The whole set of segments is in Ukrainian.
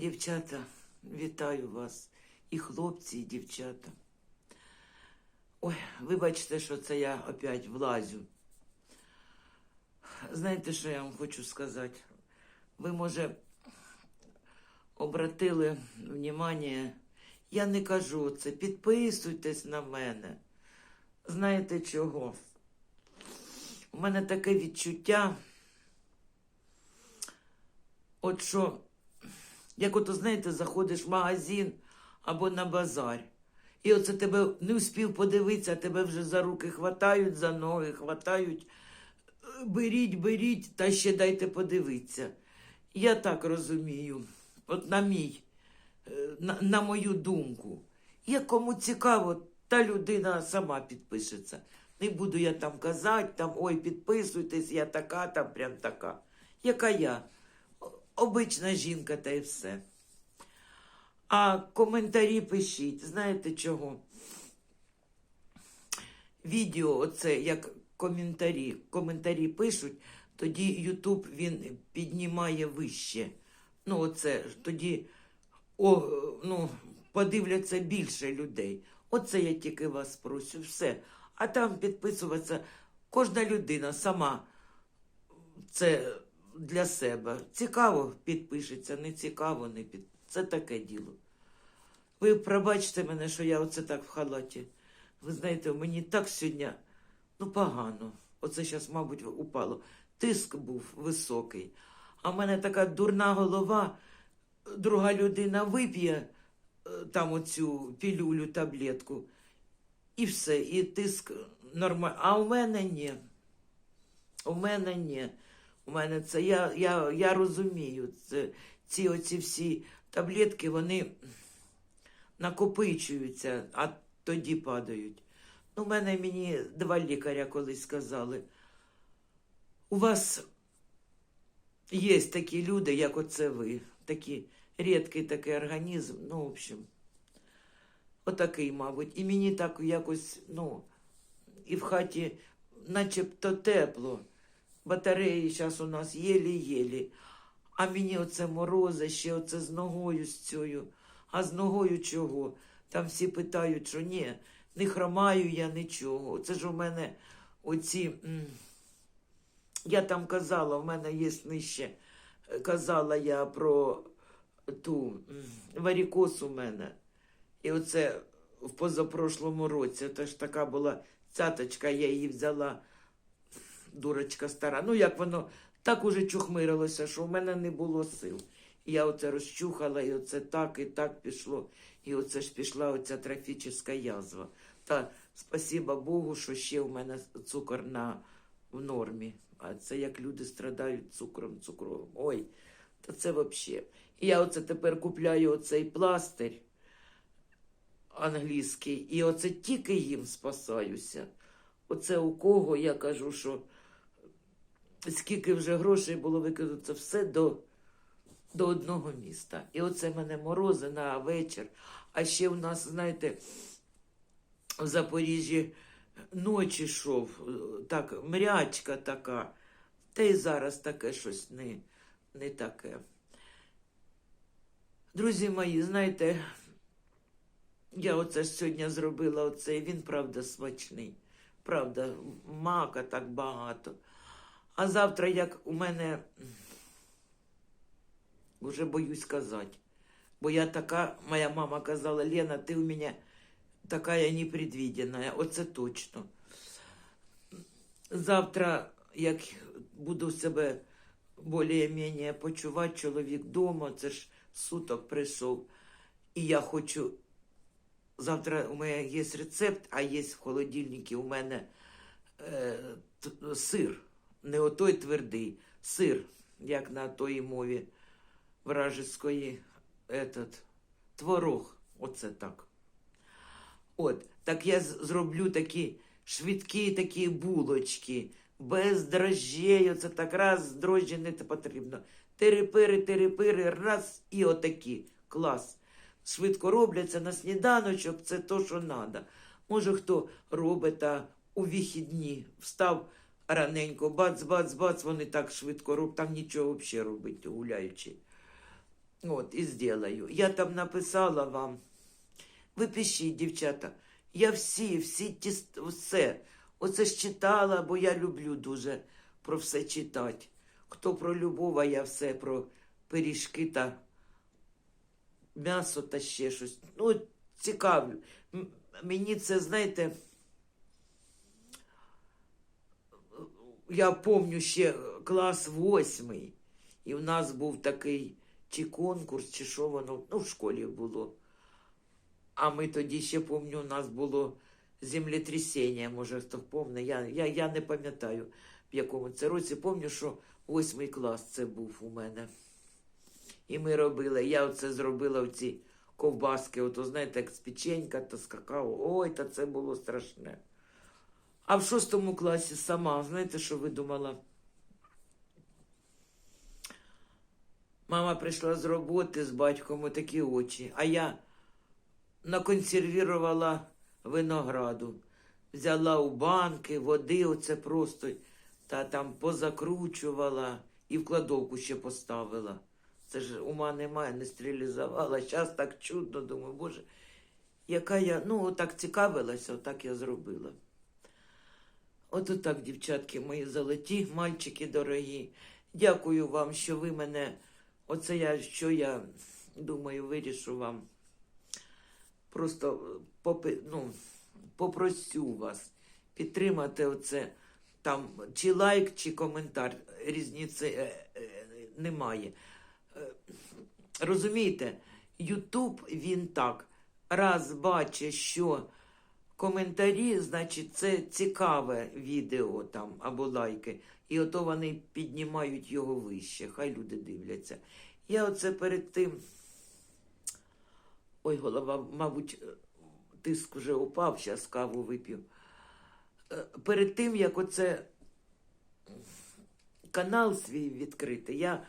Дівчата, вітаю вас. І хлопці, і дівчата. Ой, вибачте, що це я опять влазю. Знаєте, що я вам хочу сказати? Ви, може, обратили внимание, я не кажу це, підписуйтесь на мене. Знаєте чого? У мене таке відчуття, от що, як ото, знаєте, заходиш в магазин або на базар, і оце тебе не успів подивитися, тебе вже за руки хватають, за ноги хватають. Беріть, беріть, та ще дайте подивитися. Я так розумію, от на мій, е, на, на мою думку. Як кому цікаво, та людина сама підпишеться. Не буду я там казати, там, ой, підписуйтесь, я така, там прям така. Яка я? Обична жінка та й все. А коментарі пишіть, знаєте чого? Відео, оце як коментарі, коментарі пишуть, тоді Ютуб він піднімає вище. Ну, оце тоді о, ну, подивляться більше людей. Оце я тільки вас прошу, все. А там підписуватися кожна людина сама це для себе. Цікаво підпишеться, не цікаво, не під. Це таке діло. Ви пробачте мене, що я оце так в халаті. Ви знаєте, мені так сьогодні ну погано. Оце зараз, мабуть, упало. Тиск був високий. А в мене така дурна голова, друга людина вип'є е, там оцю пілюлю, таблетку, і все, і тиск нормальний. А у мене ні. У мене ні. У мене це я, я, я розумію. Це, ці оці всі таблетки, вони накопичуються, а тоді падають. Ну, мене мені два лікаря колись сказали. У вас є такі люди, як оце ви. Такі рідкий такий організм. Ну, в общем, отакий, мабуть. І мені так якось, ну, і в хаті начебто тепло. Батареї зараз у нас єлі-єлі. А мені оце морози, ще оце з ногою з цією. А з ногою чого? Там всі питають, що ні, не хромаю я нічого. Це ж у мене оці. Я там казала, в мене є нижче. е, Казала я про ту м, варікоз у мене. І оце в позапрошлому році. Це ж така була цяточка, я її взяла, дурочка стара. Ну, як воно так уже чухмирилося, що в мене не було сил. І я оце розчухала, і оце так, і так пішло. І оце ж пішла оця трофічна язва. Та спасіба Богу, що ще у мене цукор на, в нормі. А це як люди страдають цукром, цукровим. Ой, та це взагалі. І я оце тепер купляю оцей пластир англійський, і оце тільки їм спасаюся. Оце у кого я кажу, що скільки вже грошей було викинуто, це все до, до одного міста. І оце мене морози на вечір. А ще в нас, знаєте, в Запоріжжі ночі йшов, так, мрячка така. Та й зараз таке щось не, не таке. Друзі мої, знаєте, я оце сьогодні зробила оцей, він, правда, смачний. Правда, мака так багато. А завтра, як у мене, вже боюсь казати. Бо я така, моя мама казала, Лена, ти у мене така непредвиденная, оце точно. Завтра, як буду себе більш-менш почувати, чоловік вдома, це ж суток прийшов. І я хочу. Завтра у мене є рецепт, а є в холодильнику у мене е, сир. Не отой твердий, сир, як на тої мові вражеської, этот, творог. Оце так. От, так я зроблю такі швидкі такі булочки, без дрожжей, оце так раз дрожжі не потрібно. Терепири, терепири, раз і отакі. Клас. Швидко робляться на сніданочок, це то, що треба. Може, хто робить та у вихідні встав раненько, бац, бац, бац, вони так швидко роблять, там нічого взагалі робити, гуляючи. От, і зроблю. Я там написала вам. Ви пишіть, дівчата. Я всі, всі ті, все. Оце ж читала, бо я люблю дуже про все читати. Хто про любов, а я все про пиріжки та м'ясо та ще щось. Ну, цікаво. М- Мені це, знаєте, я пам'ятаю ще клас восьмий, і в нас був такий чи конкурс, чи що воно, ну, в школі було. А ми тоді ще пам'ятаю, у нас було землетрясіння, може хто пам'ятає. Я, я, я не пам'ятаю, в якому це році. Пам'ятаю, що восьмий клас це був у мене. І ми робили. Я оце зробила оці ковбаски, ото знаєте, як з печенька та з какао. Ой, та це було страшне. А в шостому класі сама, знаєте, що видумала? Мама прийшла з роботи з батьком отакі очі, а я наконсервірувала винограду. Взяла у банки, води, оце просто, та там позакручувала і в кладовку ще поставила. Це ж ума немає, не стерилізувала. Зараз так чудно, думаю, боже, яка я, ну, отак цікавилася, отак я зробила. От отак, дівчатки мої золоті, мальчики дорогі. Дякую вам, що ви мене, оце я, що я думаю, вирішу вам. Просто попи, ну, попросю вас підтримати оце там чи лайк, чи коментар. Різниці е, е, немає. Е, Розумієте, Ютуб він так раз бачить, що коментарі, значить, це цікаве відео там або лайки. І ото вони піднімають його вище. Хай люди дивляться. Я оце перед тим. Ой, голова, мабуть, тиск вже упав, зараз каву вип'ю. Е, Перед тим, як оце канал свій відкрити, я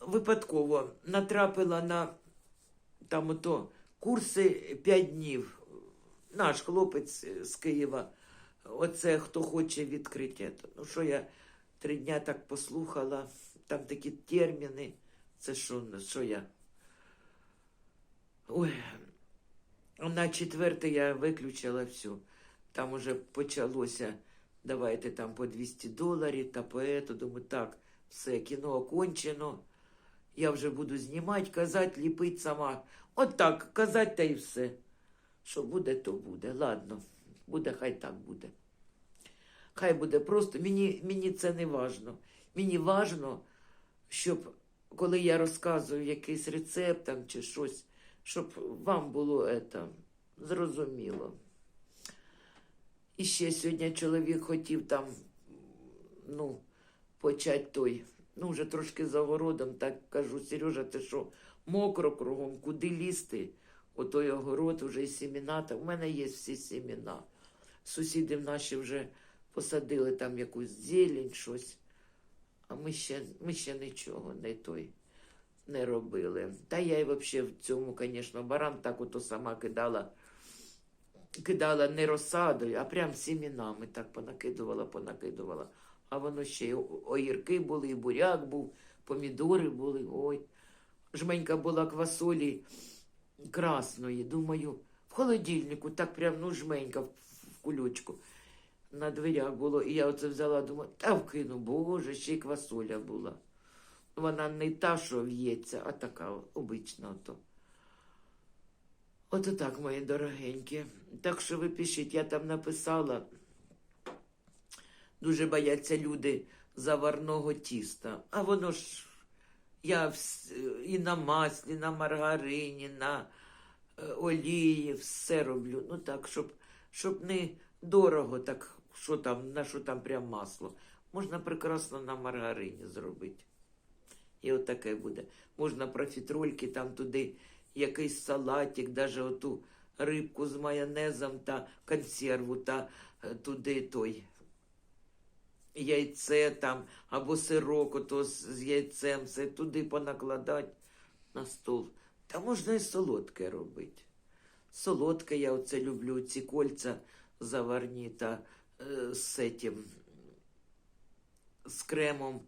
випадково натрапила на там ото курси 5 днів. Наш хлопець з Києва. Оце хто хоче відкриття. Ну що я три дня так послухала, там такі терміни. Це що, що я? Ой, на четверте я виключила все. Там уже почалося, давайте там по 200 доларів та по ето. Думаю, так, все, кіно окончено. Я вже буду знімати, казати, ліпити сама. От так, казати та і все. Що буде, то буде. Ладно, буде, хай так буде. Хай буде просто. Мені, мені це не важно. Мені важно, щоб коли я розказую якийсь рецепт там чи щось, щоб вам було это, зрозуміло. І ще сьогодні чоловік хотів там, ну, почати той, ну, вже трошки за огородом, так кажу, Сережа, ти що, мокро кругом, куди лізти? Отой огород, вже і семена, та в мене є всі семена. Сусіди наші вже посадили там якусь зелень, щось. А ми ще, ми ще нічого не той не робили. Та я й взагалі в цьому, звісно, баран так ото сама кидала, кидала не розсадою, а прям сімінами так понакидувала, понакидувала. А воно ще й огірки були, і буряк був, помідори були. Ой. Жменька була квасолі красної. Думаю, в холодильнику, так прям ну жменька в, кульочку. На дверях було, і я оце взяла, думаю, та вкину, боже, ще й квасоля була. Вона не та, що в'ється, а така обична. Ото. Ото так, мої дорогенькі. Так що ви пишіть, я там написала. Дуже бояться люди заварного тіста. А воно ж я і на маслі, на маргарині, на е, олії, все роблю. Ну так, щоб, щоб не дорого, так що там, на що там прям масло. Можна прекрасно на маргарині зробити. І отаке буде. Можна профітрольки, там туди якийсь салатик, даже оту рибку з майонезом та консерву, та е, туди той яйце там, або сирок ото з, яйцем, все туди понакладати на стол. Та можна і солодке робити. Солодке я оце люблю, ці кольця заварні та е, этим, з кремом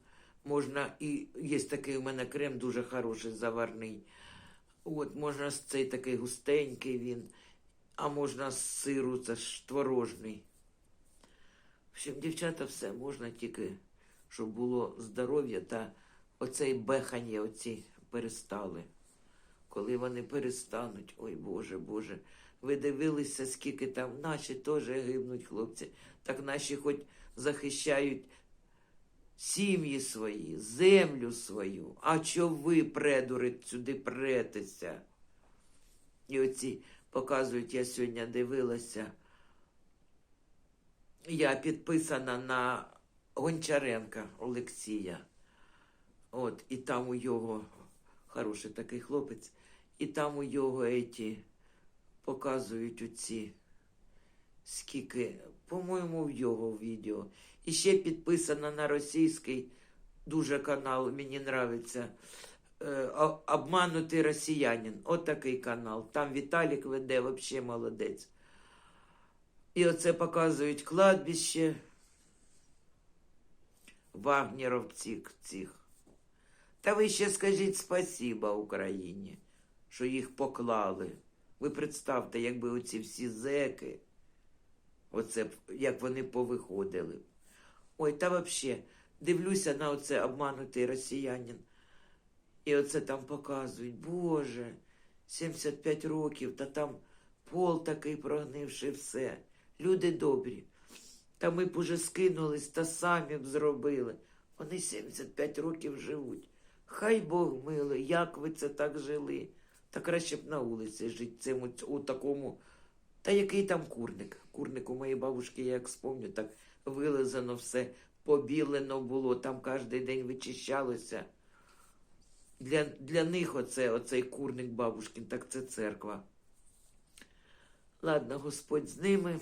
Можна і є такий у мене крем дуже хороший, заварний. От, можна цей такий густенький він, а можна з сиру, це ж творожний. В общем, дівчата, все можна тільки, щоб було здоров'я та оцей бехання оці перестали. Коли вони перестануть, ой Боже, Боже, ви дивилися, скільки там наші теж гибнуть хлопці. Так наші хоч захищають сім'ї свої, землю свою. А чо ви, предури, сюди претеся? І оці показують, я сьогодні дивилася. Я підписана на Гончаренка Олексія. От, і там у його хороший такий хлопець, і там у його еті показують оці скільки, по-моєму, в його відео. І ще підписана на російський дуже канал, мені нравиться. Е, Обманутий росіянин. От такий канал. Там Віталік веде, взагалі молодець. І оце показують кладбище вагнеровців цих. Та ви ще скажіть спасіба Україні, що їх поклали. Ви представте, якби оці всі зеки, оце як вони повиходили. Ой, та взагалі, дивлюся на оце обманутий росіянин. І оце там показують. Боже, 75 років, та там пол такий прогнивши все. Люди добрі. Та ми б уже скинулись та самі б зробили. Вони 75 років живуть. Хай Бог милий, як ви це так жили. Та краще б на вулиці жити цим у такому. Та який там курник? Курник у моєї бабушки, я як спомню, так вилизано все, побілено було, там кожен день вичищалося. Для, для них оце, оцей курник бабушкин, так це церква. Ладно, Господь з ними.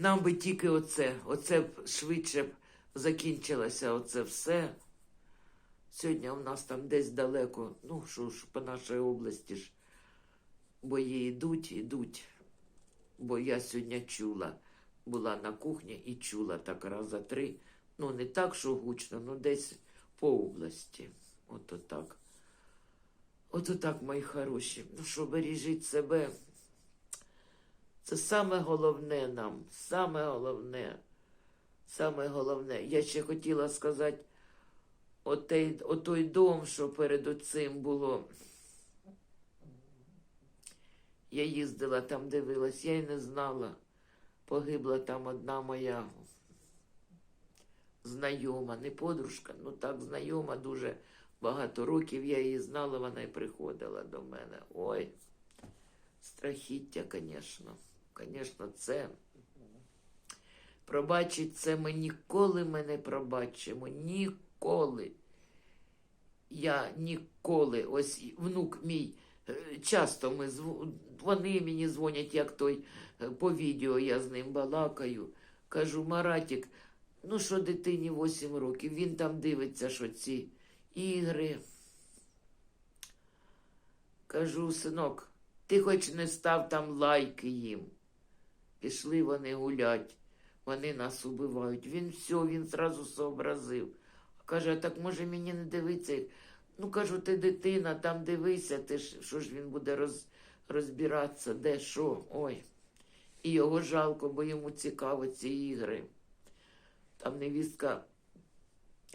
Нам би тільки оце, оце б швидше б закінчилося оце все. Сьогодні у нас там десь далеко, ну що ж, по нашій області ж бої йдуть, йдуть. Бо я сьогодні чула, була на кухні і чула так раз за три. Ну, не так, що гучно, ну десь по області. Ото так. Ото так, мої хороші. Ну що, бережіть себе. Це саме головне нам, саме головне. Саме головне. Я ще хотіла сказати, отей, отой дом, що перед оцим було. Я їздила там, дивилась, я й не знала. Погибла там одна моя знайома, не подружка, ну так, знайома дуже багато років. Я її знала, вона й приходила до мене. Ой, страхіття, звісно. Звісно, це. Пробачить це ми ніколи ми не пробачимо. Ніколи. Я ніколи, ось внук мій, е, часто ми вони мені дзвонять, як той е, по відео я з ним балакаю. Кажу, Маратік, ну що дитині 8 років, він там дивиться, що ці ігри. Кажу, синок, ти хоч не став там лайки їм. Пішли вони гулять, вони нас убивають. Він все, він зразу сообразив. Каже, а так може мені не дивитися. Ну, кажу, ти дитина, там дивися, ти ж, що ж він буде роз, розбиратися, де що. Ой. І його жалко, бо йому цікаво ці ігри. Там невістка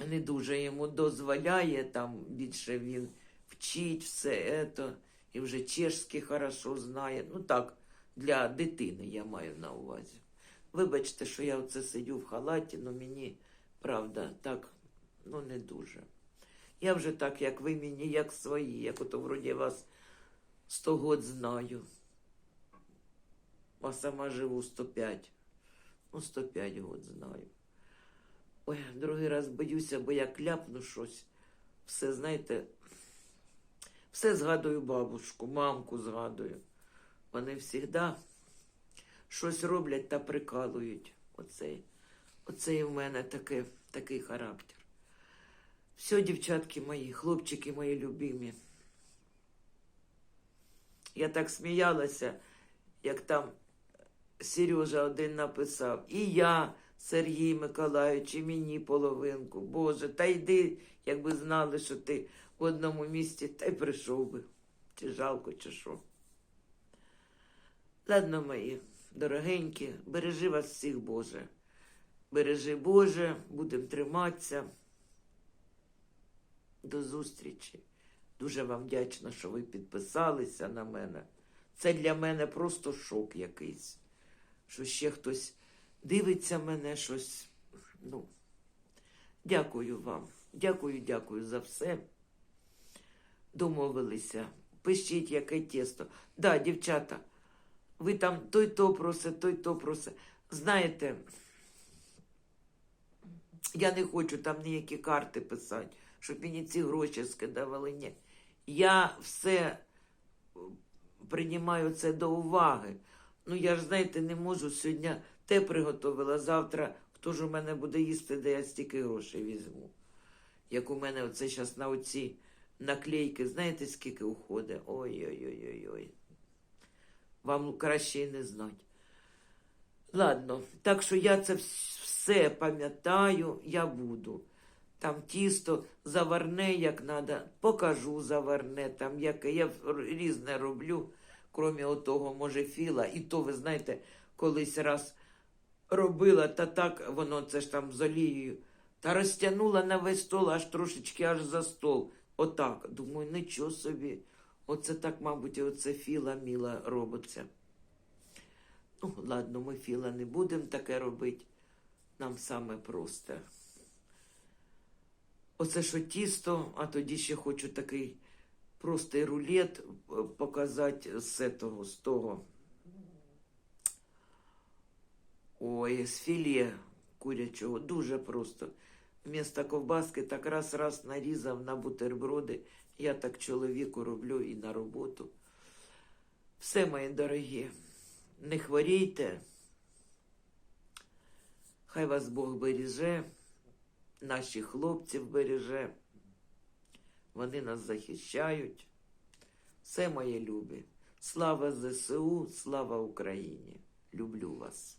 не дуже йому дозволяє, там більше він вчить все ето, і вже чешський хорошо знає. Ну так, для дитини я маю на увазі. Вибачте, що я оце сидю в халаті, але мені, правда, так, ну не дуже. Я вже так, як ви мені, як свої, як ото вроді вас 100 год знаю. А сама живу 105. Ну, 105 год знаю. Ой, другий раз боюся, бо я кляпну щось. Все, знаєте, все згадую бабушку, мамку згадую. Вони завжди щось роблять та прикалують. Оцей, оцей в мене таке, такий характер. Все, дівчатки мої, хлопчики мої любимі. Я так сміялася, як там Сережа один написав. І я Сергій Миколаївич, і мені половинку. Боже, та йди, якби знали, що ти в одному місці, та й прийшов би. Чи жалко, чи що. Ладно, мої дорогенькі, бережи вас всіх, Боже. Бережи Боже, будемо триматися. До зустрічі. Дуже вам вдячна, що ви підписалися на мене. Це для мене просто шок якийсь. Що ще хтось дивиться мене, щось. Ну, дякую вам. Дякую, дякую за все. Домовилися. Пишіть, яке тісто. Да, дівчата, ви там той то просить, той то просить. Знаєте, я не хочу там ніякі карти писати, щоб мені ці гроші скидавали. Ні. Я все е, приймаю це до уваги. Ну, я ж, знаєте, не можу сьогодні те приготувала, завтра хто ж у мене буде їсти, де я стільки грошей візьму. Як у мене оце зараз на оці наклейки, знаєте, скільки уходить? Ой-ой-ой-ой-ой. Вам краще і не знати. Ладно, так що я це все пам'ятаю, я буду. Там тісто заварне, як треба, покажу заварне, там яке я різне роблю, крім отого, може, філа. І то, ви знаєте, колись раз робила, та так воно це ж там з олією. Та розтягнула на весь стол, аж трошечки аж за стол. Отак. Думаю, нічого собі. Оце так, мабуть, і оце філа міла робиться. Ну, ладно, ми філа не будемо таке робити. Нам саме просте. Оце що тісто, а тоді ще хочу такий простий рулет е, показати з того, з того. Ой, з філе курячого. Дуже просто. Вмісто ковбаски так раз-раз нарізав на бутерброди. Я так чоловіку роблю і на роботу. Все, мої дорогі, не хворійте. Хай вас Бог береже, наших хлопців береже. Вони нас захищають. Все моє любі. Слава ЗСУ, слава Україні. Люблю вас.